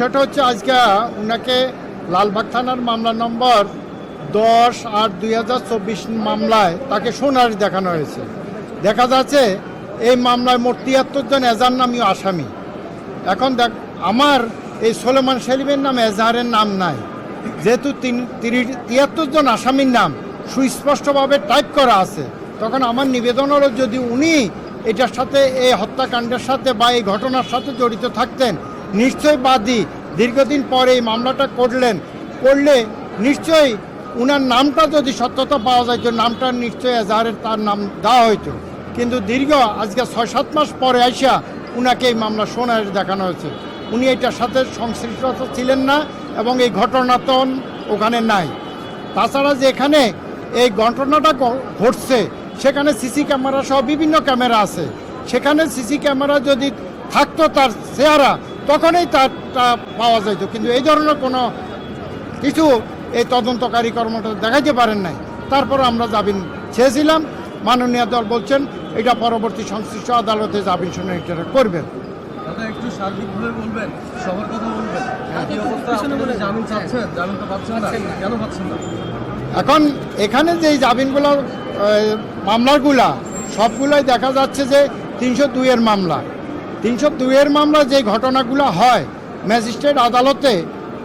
সেটা হচ্ছে আজকে উনাকে লালবাগ থানার মামলা নম্বর দশ আট দুই হাজার চব্বিশ মামলায় তাকে সোনারি দেখানো হয়েছে। দেখা যাচ্ছে এই মামলায় মোট তিয়াত্তর জন এজার নামীয় আসামি। এখন দেখ, আমার এই সোলেমান সেলিমের নাম এজাহারের নাম নাই। যেহেতু তিন তিরি- তিয়াত্তর জন আসামির নাম সুস্পষ্টভাবে টাইপ করা আছে, তখন আমার নিবেদন হলো যদি উনি এটার সাথে, এই হত্যাকাণ্ডের সাথে বা এই ঘটনার সাথে জড়িত থাকতেন নিশ্চয়ই বাদী দীর্ঘদিন পরে এই মামলাটা করলেন। করলে নিশ্চয়ই উনার নামটা যদি সত্যতা পাওয়া যাইতো নামটা নিশ্চয়ই এজাহারের তার নাম দেওয়া হইতো। কিন্তু দীর্ঘ আজকে ছয় সাত মাস পরে আইসা উনাকে এই মামলা সোনার দেখানো হয়েছে। উনি এটার সাথে সংশ্লিষ্টতা ছিলেন না এবং এই ঘটনা তো ওখানে নাই। তাছাড়া যেখানে এই ঘটনাটা ঘটছে, সেখানে সিসি ক্যামেরা সহ বিভিন্ন ক্যামেরা আছে। সেখানে সিসি ক্যামেরা যদি থাকতো তার চেহারা তখনই তারটা পাওয়া যেত কিন্তু এই ধরনের কোনো কিছু এই তদন্তকারী কর্মটা দেখাইতে পারেন নাই। তারপর আমরা জামিন চেয়েছিলাম। মাননীয় দল বলছেন এটা পরবর্তী সংশ্লিষ্ট আদালতে জামিন শুনানি করবেন। একটু সার্বিকভাবে বলবেন সবার কথা বলবেন। কি অবস্থা জামিন চাচ্ছেন পাচ্ছেন না কেন পাচ্ছেন না? এখন এখানে যে জামিনগুলো মামলাগুলা সবগুলোই দেখা যাচ্ছে যে তিনশো দুইয়ের মামলা। তিনশো দুইয়ের মামলা যে ঘটনাগুলো হয় ম্যাজিস্ট্রেট আদালতে,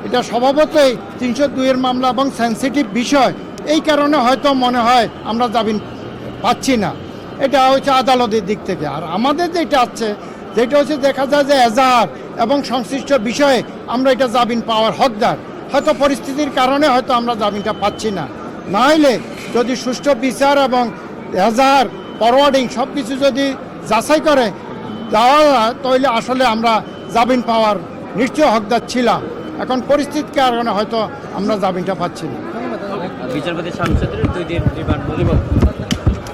এটা স্বভাবতই তিনশো দুইয়ের মামলা এবং সেন্সিটিভ বিষয়। এই কারণে হয়তো মনে হয় আমরা জামিন পাচ্ছি না। এটা হচ্ছে আদালতের দিক থেকে। আর আমাদের যেটা আছে, যেটা হচ্ছে দেখা যায় যে এজাহার এবং সংশ্লিষ্ট বিষয়ে আমরা এটা জামিন পাওয়ার হকদার। হয়তো পরিস্থিতির কারণে হয়তো আমরা জামিনটা পাচ্ছি না। না হলে যদি সুষ্ঠু বিচার এবং এজাহার, ফরওয়ার্ডিং সব কিছু যদি যাচাই করে দেওয়া তাহলে আসলে আমরা জামিন পাওয়ার নিশ্চয় হকদার ছিলাম। এখন পরিস্থিতির কারণে হয়তো আমরা জামিনটা পাচ্ছি না। বিচারপতি শামসুদ্দিনের দুই দিন